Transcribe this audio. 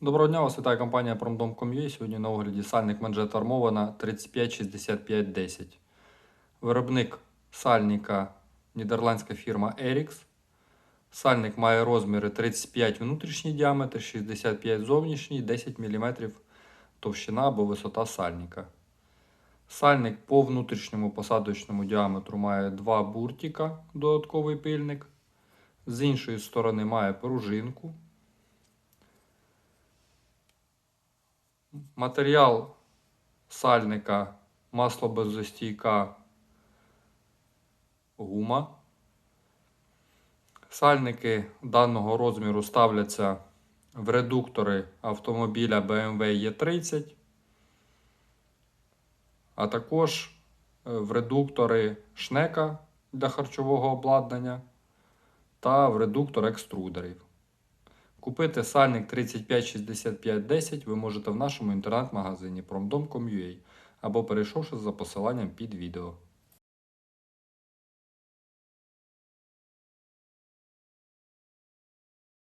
Доброго дня, вас вітає компанія Promdom.com.ua. Сьогодні на огляді сальник манжет армована 356510. Виробник сальника нідерландська фірма Erix. Сальник має розміри 35 внутрішній діаметр, 65 зовнішній, 10 мм товщина або висота сальника. Сальник по внутрішньому посадочному діаметру має два буртика, додатковий пильник. З іншої сторони має пружинку. Матеріал сальника маслобезостійка гума. Сальники даного розміру ставляться в редуктори автомобіля BMW E30, а також е, в редуктори шнека для харчового обладнання та в редуктор екструдерів. Купити сальник 356510 ви можете в нашому інтернет-магазині promdom.com.ua або перейшовши за посиланням під відео.